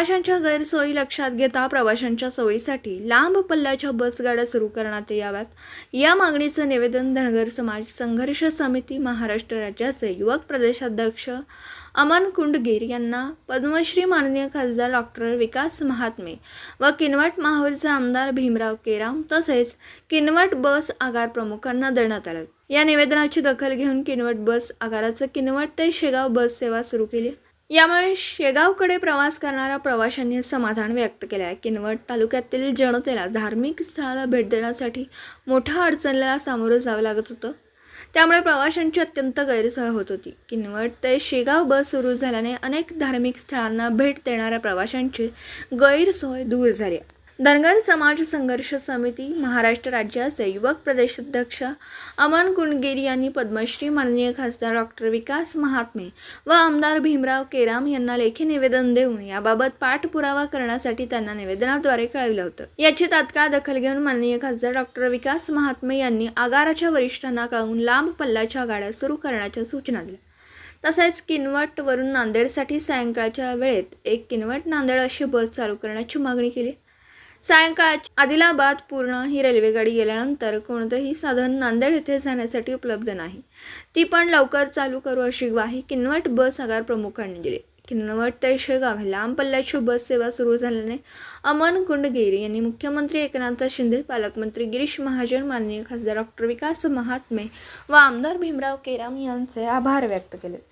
प्रवाशांच्या गैरसोयी लक्षात घेता प्रवाशांच्या सोयीसाठी लांब पल्ल्याच्या बसगाड्या सुरू करण्यात याव्यात. या मागणीचं निवेदन धनगर समाज संघर्ष समिती महाराष्ट्र राज्याचे युवक प्रदेशाध्यक्ष अमन कुंडगीर यांना पद्मश्री माननीय खासदार डॉक्टर विकास महात्मे व किनवट माहूरचे आमदार भीमराव केराम तसेच किनवट बस आगार प्रमुखांना देण्यात आलं. या निवेदनाची दखल घेऊन किनवट बस आगाराचं किनवट ते शेगाव बस सेवा सुरू केली. यामुळे शेगावकडे प्रवास करणाऱ्या प्रवाशांनी समाधान व्यक्त केले आहे. किनवट तालुक्यातील जनतेला धार्मिक स्थळाला भेट देण्यासाठी मोठ्या अडचणीला सामोरं जावं लागत होतं. त्यामुळे प्रवाशांची अत्यंत गैरसोय होत होती. किनवट ते शेगाव बस सुरू झाल्याने अनेक धार्मिक स्थळांना भेट देणाऱ्या प्रवाशांची गैरसोय दूर झाली आहे. धनगर समाज संघर्ष समिती महाराष्ट्र राज्याचे युवक प्रदेशाध्यक्ष अमन कुंडगिरी यांनी पद्मश्री माननीय खासदार डॉक्टर विकास महात्मे व आमदार भीमराव केराम यांना लेखी निवेदन देऊन याबाबत पाठपुरावा करण्यासाठी त्यांना निवेदनाद्वारे कळविलं होतं. याची तात्काळ दखल घेऊन माननीय खासदार डॉक्टर विकास महात्मे यांनी आगाराच्या वरिष्ठांना कळवून लांब पल्ल्याच्या गाड्या सुरू करण्याच्या सूचना दिल्या. तसेच किनवटवरून नांदेडसाठी सायंकाळच्या वेळेत एक किनवट नांदेड अशी बस चालू करण्याची मागणी केली. सायंकाळची आदिलाबाद पूर्ण ही रेल्वेगाडी गेल्यानंतर कोणतंही साधन नांदेड येथे जाण्यासाठी उपलब्ध नाही. ती पण लवकर चालू करू अशी ग्वाही किनवट बस आगार प्रमुखांनी दिली. किनवट ते शेगाव हे लांब पल्ल्याची बस सेवा सुरू झाल्याने अमन गुंडगिरी यांनी मुख्यमंत्री एकनाथ शिंदे पालकमंत्री गिरीश महाजन माननीय खासदार डॉक्टर विकास महात्मे व आमदार भीमराव केराम यांचे आभार व्यक्त केले.